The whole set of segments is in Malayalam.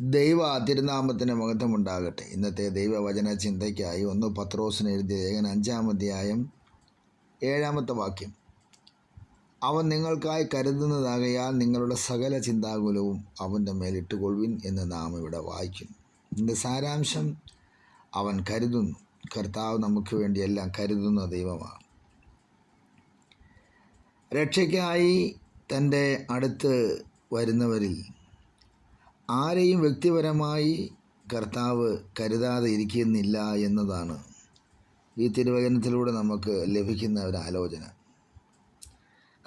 ദൈവ തിരുനാമത്തിന് മഹത്വമുണ്ടാകട്ടെ. ഇന്നത്തെ ദൈവവചന ചിന്തയ്ക്കായി ഒന്ന് പത്രോസിന് എഴുതിയ ഏകൻ അഞ്ചാം അധ്യായം ഏഴാമത്തെ വാക്യം. അവൻ നിങ്ങൾക്കായി കരുതുന്നതാകയാൽ നിങ്ങളുടെ സകല ചിന്താകുലവും അവന്റെ മേലിട്ടുകൊള്ളുവിൻ എന്ന് നാം ഇവിടെ വായിക്കുന്നു. ഇതിന്റെ സാരാംശം അവൻ കരുതുന്നു. കർത്താവ് നമുക്ക് വേണ്ടിയെല്ലാം കരുതുന്ന ദൈവമാണ്. രക്ഷയ്ക്കായി തന്റെ അടുത്ത് വരുന്നവരിൽ ആരെയും വ്യക്തിപരമായി കർത്താവ് കരുതാതെ ഇരിക്കുന്നില്ല എന്നതാണ് ഈ തിരുവചനത്തിലൂടെ നമുക്ക് ലഭിക്കുന്ന ഒരു ആലോചന.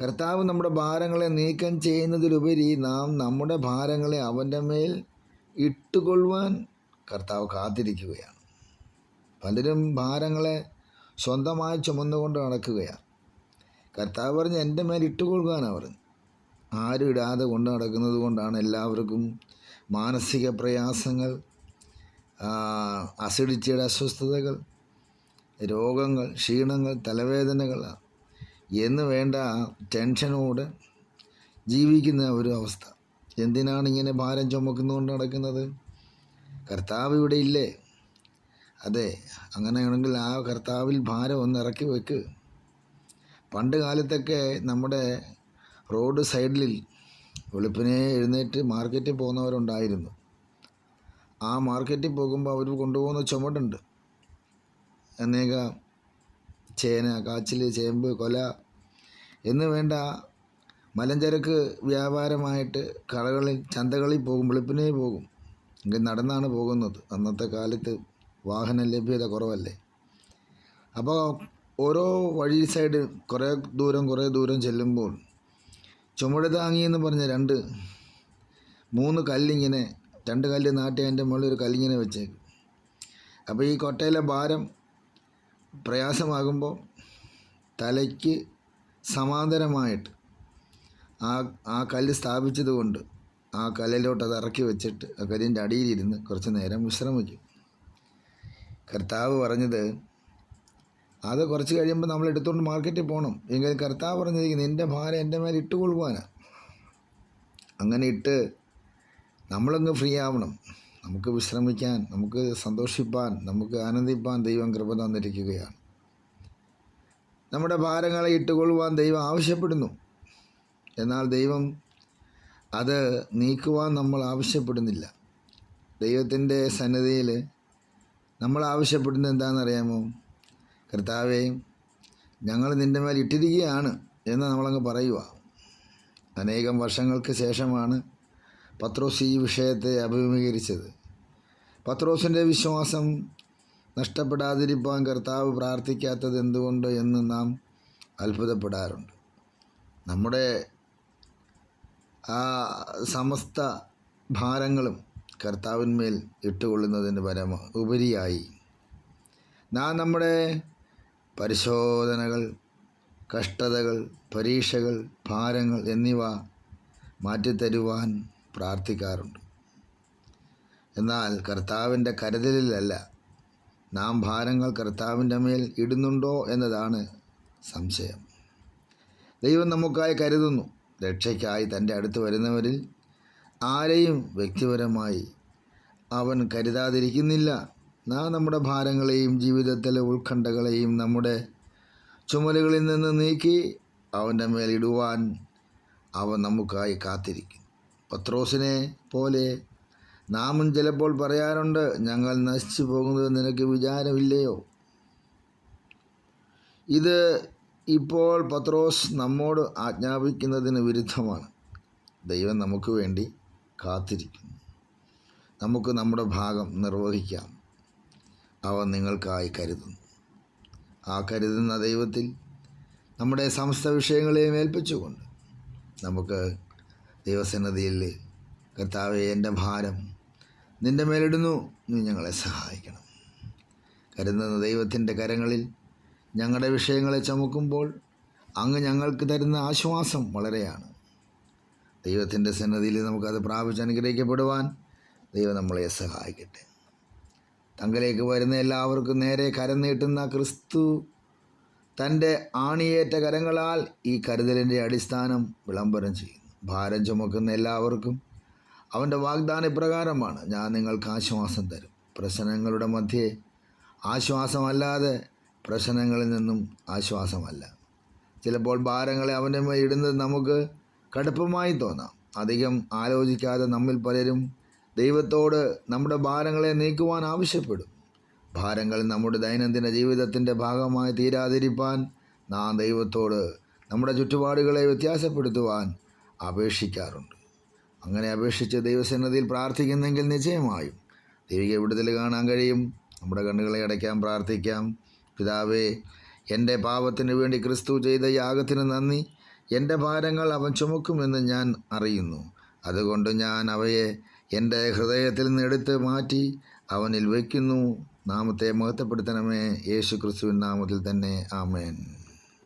കർത്താവ് നമ്മുടെ ഭാരങ്ങളെ നീക്കം ചെയ്യുന്നതിലുപരി നാം നമ്മുടെ ഭാരങ്ങളെ അവന്റെ മേൽ ഇട്ടുകൊള്ളുവാൻ കർത്താവ് കാത്തിരിക്കുകയാണ്. പലരും ഭാരങ്ങളെ സ്വന്തമായി ചുമന്നുകൊണ്ട് നടക്കുകയാണ്. കർത്താവ് പറഞ്ഞ് എന്റെ മേൽ ഇട്ടുകൊള്ളുവാനാണ് പറഞ്ഞു. ആരും ഇടാതെ കൊണ്ട് നടക്കുന്നത് കൊണ്ടാണ് എല്ലാവർക്കും മാനസിക പ്രയാസങ്ങൾ അസിഡിറ്റിയുടെ അസ്വസ്ഥതകൾ രോഗങ്ങൾ ക്ഷീണങ്ങൾ തലവേദനകൾ എന്ന് വേണ്ട ടെൻഷനോട് ജീവിക്കുന്ന ഒരു അവസ്ഥ. എന്തിനാണ് ഇങ്ങനെ ഭാരം ചുമക്കുന്നുകൊണ്ട് നടക്കുന്നത്? കർത്താവ് ഇവിടെ ഇല്ലേ? അതെ അങ്ങനെയാണെങ്കിൽ ആ കർത്താവിൽ ഭാരം ഒന്ന് ഇറക്കി വെക്ക്. പണ്ട് കാലത്തൊക്കെ നമ്മുടെ റോഡ് സൈഡിൽ വെളുപ്പിനെ എഴുന്നേറ്റ് മാർക്കറ്റിൽ പോകുന്നവരുണ്ടായിരുന്നു. ആ മാർക്കറ്റിൽ പോകുമ്പോൾ അവർ കൊണ്ടുപോകുന്ന ചുമടുണ്ട്. അനേക ചേന കാച്ചിൽ ചേമ്പ് കൊല എന്ന് വേണ്ട മലഞ്ചരക്ക് വ്യാപാരമായിട്ട് കടകളിൽ ചന്തകളിൽ പോകും വെളുപ്പിനെ പോകും. ഇങ്ങനെ നടന്നാണ് പോകുന്നത്. അന്നത്തെ കാലത്ത് വാഹന ലഭ്യത കുറവല്ലേ? അപ്പോൾ ഓരോ വഴി സൈഡ് കുറേ ദൂരം കുറേ ദൂരം ചെല്ലുമ്പോൾ ചുമട് താങ്ങി എന്ന് പറഞ്ഞ രണ്ട് മൂന്ന് കല്ലിങ്ങനെ രണ്ട് കല്ല് നാട്ടി അതിന്റെ മുകളിൽ ഒരു കല്ലിങ്ങനെ വെച്ചേക്കും. അപ്പോൾ ഈ കൊട്ടയിലെ ഭാരം പ്രയാസമാകുമ്പോൾ തലയ്ക്ക് സമാന്തരമായിട്ട് ആ ആ കല്ല് സ്ഥാപിച്ചതുകൊണ്ട് ആ കല്ലിലോട്ട് അത് ഇറക്കി വെച്ചിട്ട് ആ കല്ലിന്റെ അടിയിലിരുന്ന് കുറച്ച് നേരം വിശ്രമിക്കും. കർത്താവ് പറഞ്ഞത് അത് കുറച്ച് കഴിയുമ്പോൾ നമ്മൾ എടുത്തുകൊണ്ട് മാർക്കറ്റിൽ പോകണം എങ്കിൽ കർത്താവ് പറഞ്ഞിരിക്കുന്നത് എന്റെ ഭാരം എന്റെ മേലെ ഇട്ടുകൊള്ളുവാനാണ് അങ്ങനെ ഇട്ട് നമ്മളങ്ങ് ഫ്രീ ആവണം. നമുക്ക് വിശ്രമിക്കാൻ നമുക്ക് സന്തോഷിപ്പാൻ നമുക്ക് ആനന്ദിപ്പാൻ ദൈവം കൃപ തന്നിരിക്കുകയാണ്. നമ്മുടെ ഭാരങ്ങളെ ഇട്ടുകൊള്ളുവാൻ ദൈവം ആവശ്യപ്പെടുന്നു. എന്നാൽ ദൈവം അത് നീക്കുവാൻ നമ്മൾ ആവശ്യപ്പെടുന്നില്ല. ദൈവത്തിന്റെ സന്നദ്ധയിൽ നമ്മൾ ആവശ്യപ്പെടുന്നത് എന്താണെന്നറിയാമോ? കർത്താവേ ഞങ്ങൾ നിന്റെ മേൽ ഇട്ടിരിക്കുകയാണ് എന്ന് നമ്മളങ്ങ് പറയുക അനേകം വർഷങ്ങൾക്ക് ശേഷമാണ് പത്രോസ് ഈ വിഷയത്തെ അഭിമുഖീകരിച്ചത്. പത്രോസിന്റെ വിശ്വാസം നഷ്ടപ്പെടാതിരിക്കാൻ കർത്താവ് പ്രാർത്ഥിക്കാത്തത് എന്തുകൊണ്ട് എന്ന് നാം അത്ഭുതപ്പെടാറുണ്ട്. നമ്മുടെ ആ സമസ്ത ഭാരങ്ങളും കർത്താവിന്മേൽ ഇട്ടുകൊള്ളുന്നതിന് പരമ ഉപരിയായി. നാം നമ്മുടെ പരിശോധനകൾ കഷ്ടതകൾ പരീക്ഷകൾ ഭാരങ്ങൾ എന്നിവ മാറ്റിത്തരുവാൻ പ്രാർത്ഥിക്കാറുണ്ട്. എന്നാൽ കർത്താവിന്റെ കരുതലിലല്ല നാം ഭാരങ്ങൾ കർത്താവിന്റെ മേൽ ഇടുന്നുണ്ടോ എന്നതാണ് സംശയം. ദൈവം നമുക്കായി കരുതുന്നു രക്ഷയ്ക്കായി തന്റെ അടുത്ത് വരുന്നവരിൽ ആരെയും വ്യക്തിപരമായി അവൻ കരുതാതിരിക്കുന്നില്ല. നാം നമ്മുടെ ഭാരങ്ങളെയും ജീവിതത്തിലെ ഉത്കണ്ഠകളെയും നമ്മുടെ ചുമലുകളിൽ നിന്ന് നീക്കി അവന്റെ മേലിടുവാൻ അവൻ നമുക്കായി കാത്തിരിക്കും. പത്രോസിനെ പോലെ നാമും ചിലപ്പോൾ പറയാറുണ്ട് ഞങ്ങൾ നശിച്ചു പോകുന്നത് നിനക്ക് വിചാരമില്ലയോ? ഇത് ഇപ്പോൾ പത്രോസ് നമ്മോട് ആജ്ഞാപിക്കുന്നതിന് വിരുദ്ധമാണ്. ദൈവം നമുക്ക് വേണ്ടി കാത്തിരിക്കുന്നു. നമുക്ക് നമ്മുടെ ഭാഗം നിർവഹിക്കാം. അവൻ നിങ്ങൾക്കായി കരുതുന്നു. ആ കരുതുന്ന ദൈവത്തിൽ നമ്മുടെ സമസ്ത വിഷയങ്ങളെയും ഏൽപ്പിച്ചുകൊണ്ട് നമുക്ക് ദൈവസന്നതിയിൽ കർത്താവെ എന്റെ ഭാരം നിന്റെ മേലിടുന്നു. നീ ഞങ്ങളെ സഹായിക്കണം. കരുതുന്ന ദൈവത്തിന്റെ കരങ്ങളിൽ ഞങ്ങളുടെ വിഷയങ്ങളെ ചമുക്കുമ്പോൾ അങ്ങ് ഞങ്ങൾക്ക് തരുന്ന ആശ്വാസം വളരെയാണ്. ദൈവത്തിന്റെ സന്നദ്ധിയിൽ നമുക്കത് പ്രാപിച്ച് അനുഗ്രഹിക്കപ്പെടുവാൻ ദൈവം നമ്മളെ സഹായിക്കട്ടെ. തങ്കലേക്ക് വരുന്ന എല്ലാവർക്കും നേരെ കരം നീട്ടുന്ന ക്രിസ്തു തന്റെ ആണിയേറ്റ കരങ്ങളാൽ ഈ കരുതലിന്റെ അടിസ്ഥാനം വിളംബരം ചെയ്യുന്നു. ഭാരം ചുമക്കുന്ന എല്ലാവർക്കും അവന്റെ വാഗ്ദാന ഇപ്രകാരമാണ് ഞാൻ നിങ്ങൾക്ക് ആശ്വാസം തരും. പ്രശ്നങ്ങളുടെ മധ്യേ ആശ്വാസമല്ലാതെ പ്രശ്നങ്ങളിൽ നിന്നും ആശ്വാസമല്ല. ചിലപ്പോൾ ഭാരങ്ങളെ അവന്റെ മേൽ ഇടുന്നത് നമുക്ക് കടുപ്പമായി തോന്നാം. അധികം ആലോചിക്കാതെ നമ്മിൽ പലരും ദൈവത്തോട് നമ്മുടെ ഭാരങ്ങളെ നീക്കുവാൻ ആവശ്യപ്പെടും. ഭാരങ്ങൾ നമ്മുടെ ദൈനംദിന ജീവിതത്തിന്റെ ഭാഗമായി തീരാതിരിപ്പാൻ നാം ദൈവത്തോട് നമ്മുടെ ചുറ്റുപാടുകളെ വ്യത്യാസപ്പെടുത്തുവാൻ അപേക്ഷിക്കാറുണ്ട്. അങ്ങനെ അപേക്ഷിച്ച് ദൈവസന്നതിയിൽ പ്രാർത്ഥിക്കുന്നെങ്കിൽ നിശ്ചയമായും ദൈവിക വിടുതൽ കാണാൻ കഴിയും. നമ്മുടെ കണ്ണുകളെ അടയ്ക്കാൻ പ്രാർത്ഥിക്കാം. പിതാവേ എന്റെ പാപത്തിന് വേണ്ടി ക്രിസ്തു ചെയ്ത യാഗത്തിന് നന്ദി. എന്റെ ഭാരങ്ങൾ അവൻ ചുമക്കുമെന്ന് ഞാൻ അറിയുന്നു. അതുകൊണ്ട് ഞാൻ അവയെ എന്റെ ഹൃദയത്തിൽ നിന്ന് എടുത്ത് മാറ്റി അവനിൽ വയ്ക്കുന്നു. നാമത്തെ മഹത്വപ്പെടുത്തണമേ. യേശു ക്രിസ്തുവിൻ നാമത്തിൽ തന്നെ. ആമേൻ.